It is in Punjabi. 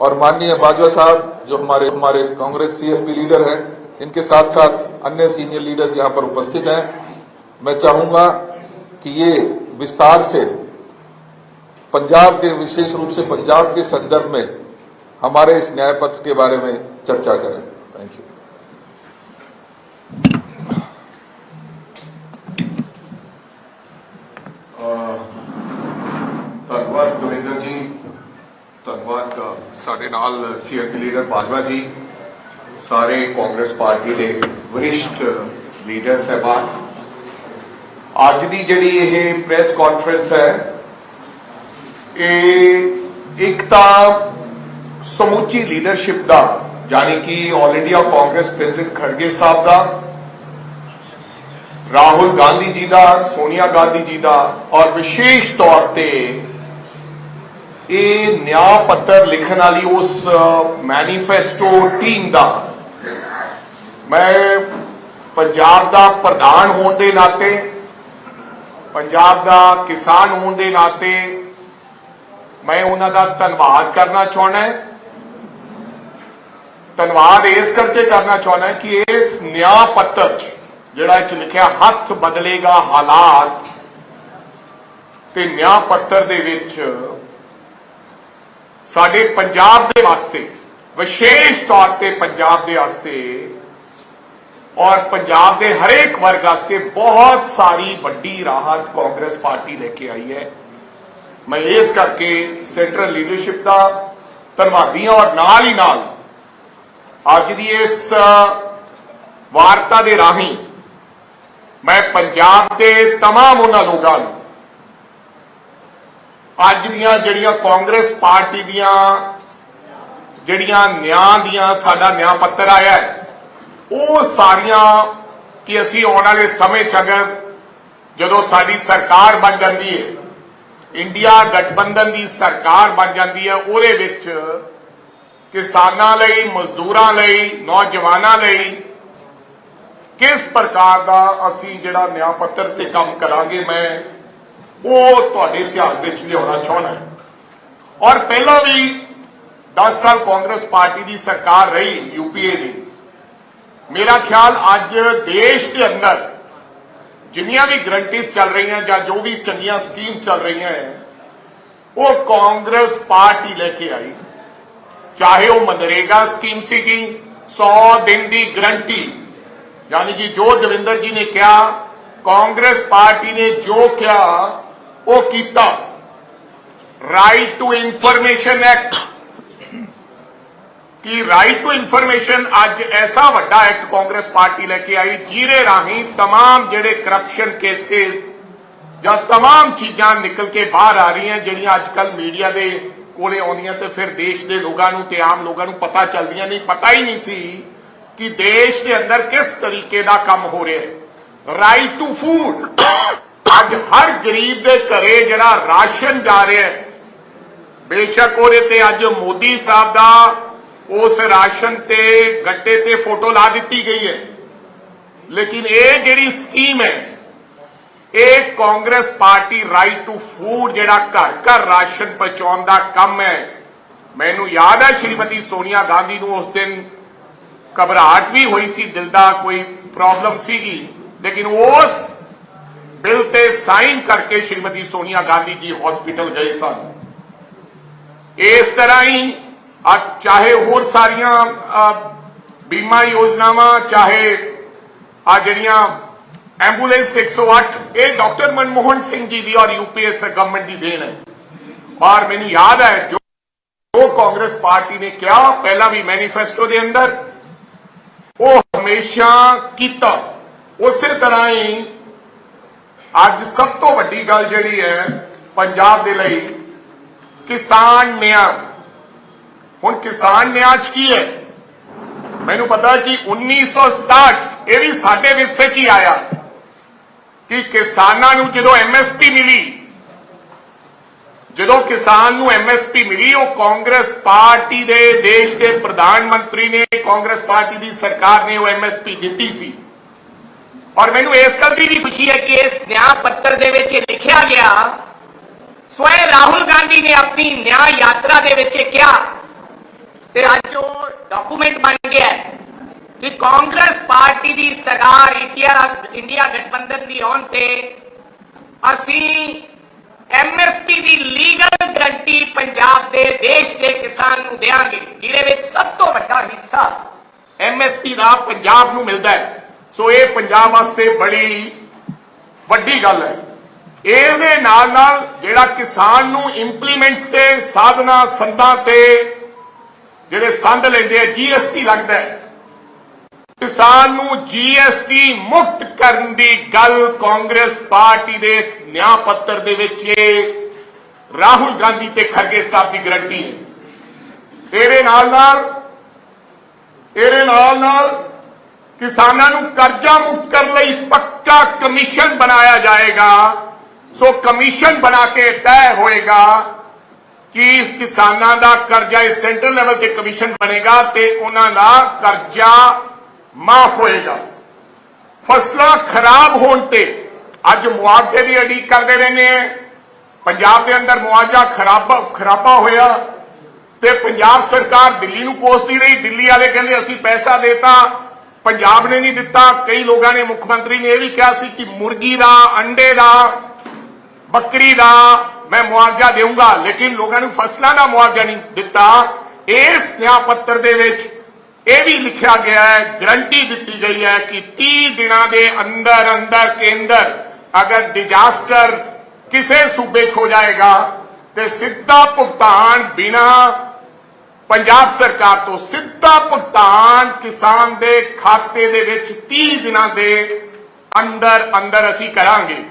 और माननीय बाजवा साहब, जो हमारे हमारे कांग्रेस सीएमपी लीडर हैं, इनके साथ साथ अन्य सीनियर लीडर्स यहाँ पर उपस्थित हैं। मैं चाहूँगा कि ये विस्तार से पंजाब के, विशेष रूप से पंजाब के संदर्भ में हमारे इस न्याय पत्र के बारे में चर्चा करें। थैंक यू धन्यवाद ਸਾਡੇ ਨਾਲ ਸੀਆਰਪੀ ਲੀਡਰ ਬਾਜਵਾ ਜੀ, ਸਾਰੇ ਕਾਂਗਰਸ ਪਾਰਟੀ ਦੇ ਵਰਿਸ਼ਠ ਲੀਡਰ ਸਹਿਬਾਨ। ਅੱਜ ਦੀ ਜਿਹੜੀ ਇਹ ਪ੍ਰੈਸ ਕਾਨਫਰੰਸ ਹੈ, ਇਹ ਇੱਕ ਤਾਂ ਸਮੁੱਚੀ ਲੀਡਰਸ਼ਿਪ ਦਾ, ਯਾਨੀ ਕਿ all India Congress president Kharge Sahib ਦਾ, ਰਾਹੁਲ ਗਾਂਧੀ ਜੀ ਦਾ, ਸੋਨੀਆ ਗਾਂਧੀ ਜੀ ਦਾ, ਔਰ ਵਿਸ਼ੇਸ਼ ਤੌਰ ਤੇ ਇਹ ਨਿਆਂ ਪੱਤਰ ਲਿਖਣ ਵਾਲੀ ਉਸ ਮੈਨੀਫੈਸਟੋ ਟੀਮ ਦਾ। ਮੈਂ ਪੰਜਾਬ ਦਾ ਪ੍ਰਧਾਨ ਹੋਣ ਦੇ ਨਾਤੇ, ਪੰਜਾਬ ਦਾ ਕਿਸਾਨ ਹੋਣ ਦੇ ਨਾਤੇ, ਮੈਂ ਉਹਨਾਂ ਦਾ ਧੰਨਵਾਦ ਕਰਨਾ ਚਾਹਣਾ ਹੈ। ਧੰਨਵਾਦ ਇਸ ਕਰਕੇ ਕਰਨਾ ਚਾਹਣਾ ਕਿ ਇਸ ਨਿਆਂ ਪੱਤਰ 'ਚ ਜਿਹੜਾ ਇਹ 'ਚ ਲਿਖਿਆ, ਹੱਥ ਬਦਲੇਗਾ ਹਾਲਾਤ, ਤੇ ਨਿਆਂ ਪੱਤਰ ਦੇ ਵਿੱਚ ਸਾਡੇ ਪੰਜਾਬ ਦੇ ਵਾਸਤੇ ਵਿਸ਼ੇਸ਼ ਤੌਰ ਤੇ ਪੰਜਾਬ ਦੇ ਵਾਸਤੇ ਔਰ ਪੰਜਾਬ ਦੇ ਹਰੇਕ ਵਰਗ ਵਾਸਤੇ ਬਹੁਤ ਸਾਰੀ ਵੱਡੀ ਰਾਹਤ ਕਾਂਗਰਸ ਪਾਰਟੀ ਲੈ ਕੇ ਆਈ ਹੈ ਮੈਂ ਇਸ ਕਰਕੇ ਸੈਂਟਰਲ ਲੀਡਰਸ਼ਿਪ ਦਾ ਧੰਨਵਾਦੀ ਹਾਂ ਔਰ ਨਾਲ ਹੀ ਨਾਲ ਅੱਜ ਦੀ ਇਸ ਵਾਰਤਾ ਦੇ ਰਾਹੀਂ ਮੈਂ ਪੰਜਾਬ ਦੇ तमाम ਉਹਨਾਂ ਲੋਕਾਂ ਨੂੰ ਅੱਜ ਦੀਆਂ ਜਿਹੜੀਆਂ ਕਾਂਗਰਸ ਪਾਰਟੀ ਦੀਆਂ ਜਿਹੜੀਆਂ ਨਿਆਂ ਦੀਆਂ ਸਾਡਾ ਨਿਆਂ ਪੱਤਰ ਆਇਆ ਹੈ, ਉਹ ਸਾਰੀਆਂ ਕਿ ਅਸੀਂ ਆਉਣ ਵਾਲੇ ਸਮੇਂ 'ਚ ਅਗਰ ਜਦੋਂ ਸਾਡੀ ਸਰਕਾਰ ਬਣ ਜਾਂਦੀ ਹੈ, ਇੰਡੀਆ ਗਠਬੰਧਨ ਦੀ ਸਰਕਾਰ ਬਣ ਜਾਂਦੀ ਹੈ, ਉਹਦੇ ਵਿੱਚ ਕਿਸਾਨਾਂ ਲਈ, ਮਜ਼ਦੂਰਾਂ ਲਈ, ਨੌਜਵਾਨਾਂ ਲਈ ਕਿਸ ਪ੍ਰਕਾਰ ਦਾ ਅਸੀਂ ਜਿਹੜਾ ਨਿਆਂ ਪੱਤਰ ਤੇ ਕੰਮ ਕਰਾਂਗੇ, ਮੈਂ ਉਹ ਤੁਹਾਡੇ ਧਿਆਨ ਵਿੱਚ ਲਿਆਉਣਾ ਚਾਹੁੰਦਾ ਹਾਂ। ਔਰ ਪਹਿਲਾਂ ਵੀ 10 ਸਾਲ ਕਾਂਗਰਸ ਪਾਰਟੀ ਦੀ ਸਰਕਾਰ ਰਹੀ ਯੂਪੀਏ ਦੀ। ਮੇਰਾ ਖਿਆਲ ਅੱਜ ਦੇਸ਼ ਦੇ ਅੰਦਰ ਜਿੰਨੀਆਂ ਵੀ ਗਰੰਟੀਜ਼ ਚੱਲ ਰਹੀਆਂ ਜਾਂ ਜੋ ਵੀ ਚੰਗੀਆਂ ਸਕੀਮ ਚੱਲ ਰਹੀਆਂ ਹੈ, ਉਹ ਕਾਂਗਰਸ ਪਾਰਟੀ ਲੈ ਕੇ ਆਈ। ਚਾਹੇ ਉਹ ਮਨਰੇਗਾ ਸਕੀਮ ਸੀਗੀ 100 ਦਿਨ ਦੀ ਗਰੰਟੀ। ਯਾਨੀ ਕਿ ਜੋ ਦਵਿੰਦਰ ਜੀ ਨੇ ਕਿਹਾ, ਕਾਂਗਰਸ ਪਾਰਟੀ ਨੇ ਜੋ ਕਿਹਾ ਉਹ ਕੀਤਾ ਰਾਈਟ ਟੂ ਇਨਫੋਰਮੇਸ਼ਨ ਐਕਟ ਕਿ ਰਾਈਟ ਟੂ ਇਨਫੋਰਮੇਸ਼ਨ ਅੱਜ ਐਸਾ ਵੱਡਾ ਐਕਟ ਕਾਂਗਰਸ ਪਾਰਟੀ ਲੈ ਕੇ ਆਈ ਜਿਹਦੇ ਰਾਹੀਂ तमाम ਜਿਹੜੇ ਕਰਪਸ਼ਨ ਕੇਸਿਸ ਜਾਂ तमाम ਚੀਜ਼ਾਂ ਨਿਕਲ ਕੇ ਬਾਹਰ ਆ ਰਹੀਆਂ ਜਿਹੜੀਆਂ ਅੱਜ ਕੱਲ ਮੀਡੀਆ ਦੇ ਕੋਲੇ ਆਉਂਦੀਆਂ ਤੇ ਫਿਰ ਦੇਸ਼ ਦੇ ਲੋਕਾਂ ਨੂੰ ਤੇ ਆਮ ਲੋਕਾਂ ਨੂੰ ਪਤਾ ਚੱਲਦੀਆਂ ਨਹੀਂ ਪਤਾ ਹੀ ਨਹੀਂ ਸੀ ਕਿ ਦੇਸ਼ ਦੇ ਅੰਦਰ ਕਿਸ ਤਰੀਕੇ ਦਾ ਕੰਮ ਹੋ ਰਿਹਾ ਹੈ ਰਾਈਟ ਟੂ ਫੂਡ ਅੱਜ ਹਰ ਗਰੀਬ ਦੇ ਘਰੇ ਜਿਹੜਾ ਰਾਸ਼ਨ ਜਾ ਰਿਹਾ ਹੈ, ਬੇਸ਼ੱਕ ਉਹਦੇ ਤੇ ਅੱਜ ਮੋਦੀ ਸਾਹਿਬ ਦਾ ਉਸ ਰਾਸ਼ਨ ਤੇ ਗੱਟੇ ਤੇ ਫੋਟੋ ਲਾ ਦਿੱਤੀ ਗਈ ਹੈ। ਲੇਕਿਨ ਇਹ ਜਿਹੜੀ ਸਕੀਮ ਹੈ, ਇਹ Congress party right to food ਜਿਹੜਾ ਘਰ ਘਰ ਰਾਸ਼ਨ ਪਹੁੰਚਾਉਣ ਦਾ ਕੰਮ ਹੈ, ਮੈਨੂੰ ਯਾਦ ਹੈ ਸ਼੍ਰੀਮਤੀ ਸੋਨੀਆ ਗਾਂਧੀ ਨੂੰ ਉਸ ਦਿਨ ਘਬਰਾਹਟ ਵੀ ਹੋਈ ਸੀ, ਦਿਲ ਦਾ ਕੋਈ ਪ੍ਰੋਬਲਮ ਸੀਗੀ। ਲੇਕਿਨ ਉਸ ਬਿੱਲ ਤੇ ਸਾਈਨ ਕਰਕੇ ਸ਼੍ਰੀਮਤੀ ਸੋਨੀਆ ਗਾਂਧੀ ਜੀ ਹਸਪੀਟਲ ਗਏ ਸਨ। ਇਸ ਤਰ੍ਹਾਂ ਹੀ ਚਾਹੇ ਹੋਰ ਸਾਰੀਆਂ ਬੀਮਾ ਯੋਜਨਾਵਾਂ, ਚਾਹੇ ਆ ਜਿਹੜੀਆਂ ਐਂਬੂਲੈਂਸ 108 ਇਹ ਡਾਕਟਰ ਮਨਮੋਹਨ ਸਿੰਘ ਜੀ ਦੀ ਔਰ ਯੂਪੀਐਸ ਗਵਰਨਮੈਂਟ ਦੀ ਦੇਣ ਹੈ। ਔਰ ਮੈਨੂੰ ਯਾਦ ਹੈ ਜੋ ਜੋ ਕਾਂਗਰਸ ਪਾਰਟੀ ਨੇ ਕਿਹਾ, ਪਹਿਲਾਂ ਵੀ ਮੈਨੀਫੈਸਟੋ ਦੇ ਅੰਦਰ, ਉਹ ਹਮੇਸ਼ਾ ਕੀਤਾ। ਉਸੇ ਤਰ੍ਹਾਂ ਹੀ ਅੱਜ ਸਭ ਤੋਂ ਵੱਡੀ ਗੱਲ ਜਿਹੜੀ ਹੈ ਪੰਜਾਬ ਦੇ ਲਈ, ਕਿਸਾਨ ਨਿਆਂ। ਹੁਣ ਕਿਸਾਨ ਨਿਆਂ ਚ ਕੀ ਹੈ? ਮੈਨੂੰ ਪਤਾ ਕਿ 1967 ਇਹ ਵੀ ਸਾਡੇ ਵਿਰਸੇ ਚ ਹੀ ਆਇਆ ਕਿ ਕਿਸਾਨਾਂ ਨੂੰ ਜਦੋਂ ਐਮਐਸਪੀ ਮਿਲੀ, ਜਦੋਂ ਕਿਸਾਨ ਨੂੰ ਐਮਐਸਪੀ ਮਿਲੀ, ਉਹ ਕਾਂਗਰਸ ਪਾਰਟੀ ਦੇ ਦੇਸ਼ ਦੇ ਪ੍ਰਧਾਨ ਮੰਤਰੀ ਨੇ, ਕਾਂਗਰਸ ਪਾਰਟੀ ਦੀ ਸਰਕਾਰ ਨੇ ਉਹ ਐਮਐਸਪੀ ਦਿੱਤੀ ਸੀ। ਔਰ ਮੈਨੂੰ ਇਸ ਗੱਲ ਦੀ ਵੀ ਖੁਸ਼ੀ ਹੈ ਕਿ ਇਸ ਨਿਆਂ ਪੱਤਰ ਦੇ ਵਿੱਚ ਇਹ ਲਿਖਿਆ ਗਿਆ, ਸਵੈ ਰਾਹੁਲ ਗਾਂਧੀ ਨੇ ਆਪਣੀ ਨਿਆਂ ਯਾਤਰਾ ਦੇ ਵਿੱਚ ਕਿਹਾ ਤੇ ਅੱਜ ਉਹ ਡਾਕੂਮੈਂਟ ਬਣ ਗਿਆ ਕਿ ਕਾਂਗਰਸ ਪਾਰਟੀ ਦੀ ਸਰਕਾਰ ਇੰਡੀਆ ਇੰਡੀਆ ਗਠਬੰਧਨ ਦੀ ਆਉਣ ਤੇ ਅਸੀਂ ਐਮਐਸਪੀ ਦੀ ਲੀਗਲ ਗਰੰਟੀ ਪੰਜਾਬ ਦੇ ਦੇਸ਼ ਦੇ ਕਿਸਾਨ ਨੂੰ ਦੇਵਾਂਗੇ ਜਿਹਦੇ ਵਿੱਚ ਸਭ ਤੋਂ ਵੱਡਾ ਹਿੱਸਾ ਐਮਐਸਪੀ ਦਾ ਪੰਜਾਬ ਨੂੰ ਮਿਲਦਾ ਹੈ। ਸੋ ਇਹ ਪੰਜਾਬ ਵਾਸਤੇ ਬੜੀ ਵੱਡੀ ਗੱਲ ਹੈ। ਇਹਦੇ ਨਾਲ ਨਾਲ ਜਿਹੜਾ ਕਿਸਾਨ ਨੂੰ ਇੰਪਲੀਮੈਂਟਸ ਤੇ ਸਾਧਨਾ, ਸੰਦਾਂ ਤੇ ਜਿਹੜੇ ਸੰਦ ਲੈਂਦੇ ਆ ਜੀਐਸਟੀ ਲੱਗਦਾ ਹੈ। ਕਿਸਾਨ ਨੂੰ ਜੀਐਸਟੀ ਮੁਕਤ ਕਰਨ ਦੀ ਗੱਲ ਕਾਂਗਰਸ ਪਾਰਟੀ ਦੇ ਨਿਆਂ ਪੱਤਰ ਦੇ ਵਿੱਚ ਇਹ ਰਾਹੁਲ ਗਾਂਧੀ ਤੇ ਖਰਗੇ ਸਾਹਿਬ ਦੀ ਗਰੰਟੀ ਹੈ। ਇਹਦੇ ਨਾਲ ਨਾਲ, ਇਹਦੇ ਨਾਲ ਨਾਲ ਕਿਸਾਨਾਂ ਨੂੰ ਕਰਜ਼ਾ ਮੁਕਤ ਕਰਨ ਲਈ ਪੱਕਾ ਕਮਿਸ਼ਨ ਬਣਾਇਆ ਜਾਏਗਾ। ਸੋ ਕਮਿਸ਼ਨ ਬਣਾ ਕੇ ਤੈਅ ਹੋਏਗਾ ਕਿ ਕਿਸਾਨਾਂ ਦਾ ਕਰਜ਼ਾ ਇਸ ਸੈਂਟਰਲ ਲੈਵਲ ਤੇ ਕਮਿਸ਼ਨ ਬਣੇਗਾ ਤੇ ਉਹਨਾਂ ਦਾ ਕਰਜ਼ਾ ਮਾਫ ਹੋਏਗਾ। ਫਸਲਾਂ ਖਰਾਬ ਹੋਣ ਤੇ ਅੱਜ ਮੁਆਵਜ਼ੇ ਦੀ ਅਡੀਕ ਕਰਦੇ ਰਹਿੰਦੇ ਆ। ਪੰਜਾਬ ਦੇ ਅੰਦਰ ਮੁਆਵਜ਼ਾ ਖਰਾਬ, ਖਰਾਬਾ ਹੋਇਆ ਤੇ ਪੰਜਾਬ ਸਰਕਾਰ ਦਿੱਲੀ ਨੂੰ ਕੋਸਦੀ ਰਹੀ। ਦਿੱਲੀ ਵਾਲੇ ਕਹਿੰਦੇ ਅਸੀਂ ਪੈਸਾ ਦੇਤਾ। ਪੰਜਾਬ ਨੇ ਨਹੀਂ ਦਿੱਤਾ, ਕਈ ਲੋਕਾਂ ਨੇ ਮੁੱਖ ਮੰਤਰੀ ਨੇ ਇਹ ਵੀ ਕਿਹਾ ਸੀ ਕਿ ਮੁਰਗੀ ਦਾ, ਅੰਡੇ ਦਾ, ਬੱਕਰੀ ਦਾ ਮੈਂ ਮੁਆਵਜ਼ਾ ਦੇਵਾਂਗਾ ਲੇਕਿਨ ਲੋਕਾਂ ਨੂੰ ਫਸਲਾਂ ਦਾ ਮੁਆਵਜ਼ਾ ਨਹੀਂ ਦਿੱਤਾ। ਇਸ ਨਿਆਂ ਪੱਤਰ ਦੇ ਵਿੱਚ ਇਹ ਵੀ ਲਿਖਿਆ ਗਿਆ ਹੈ, ਗਰੰਟੀ ਦਿੱਤੀ ਗਈ ਹੈ ਕਿ 30 ਦਿਨਾਂ ਦੇ ਅੰਦਰ ਅੰਦਰ ਕੇਂਦਰ ਅਗਰ ਡਿਜ਼ਾਸਟਰ ਕਿਸੇ ਸੂਬੇ 'ਚ ਹੋ ਜਾਏਗਾ ਤੇ ਸਿੱਧਾ ਭੁਗਤਾਨ ਬਿਨਾ ਪੰਜਾਬ ਸਰਕਾਰ ਤੋਂ ਸਿੱਧਾ ਭੁਗਤਾਨ ਕਿਸਾਨ ਦੇ ਖਾਤੇ ਦੇ ਵਿੱਚ 30 ਦਿਨਾਂ ਦੇ ਅੰਦਰ ਅੰਦਰ ਅਸੀਂ ਕਰਾਂਗੇ।